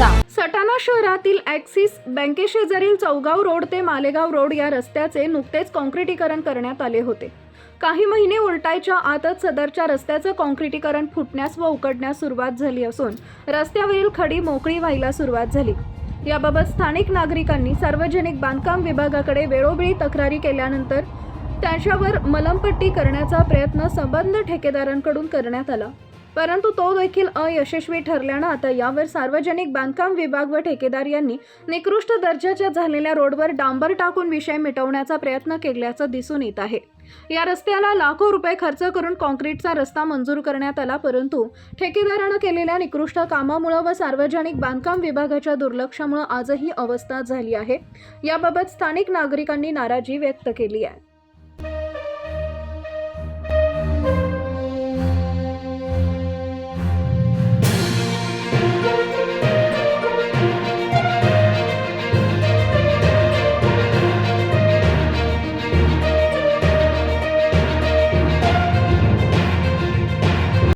शहरातील axis बँकेशेजारील Chaugaon road ते Malegaon road या रस्त्याचे नुकतेच कॉन्क्रिटीकरण करण्यात आले होते. काही महिने उलटायच्या आतच सदरच्या रस्त्याचं कॉन्क्रिटीकरण फुटण्यास व उकडण्यास सुरुवात झाली असून रस्त्यावरील खडी मोकळी व्हायला सुरुवात झाली. याबाबत स्थानिक नागरिकांनी सार्वजनिक बांधकाम विभागाकडे वेळोवेळी तक्रारी केल्यानंतर त्याच्यावर मलमपट्टी करण्याचा प्रयत्न संबंध ठेकेदारांकडून करण्यात आला. परंतु तो देखील अयशस्वी ठरल्यानं आता यावर सार्वजनिक बांधकाम विभाग व ठेकेदार यांनी निकृष्ट दर्जाच्या झालेल्या रोडवर डांबर टाकून विषय मिटवण्याचा प्रयत्न केल्याचं दिसून येत आहे. या रस्त्याला लाखो रुपये खर्च करून कॉन्क्रीटचा रस्ता मंजूर करण्यात आला परंतु ठेकेदारानं केलेल्या निकृष्ट कामामुळं व सार्वजनिक बांधकाम विभागाच्या दुर्लक्षामुळे आजही अवस्था झाली आहे. याबाबत स्थानिक नागरिकांनी नाराजी व्यक्त केली आहे.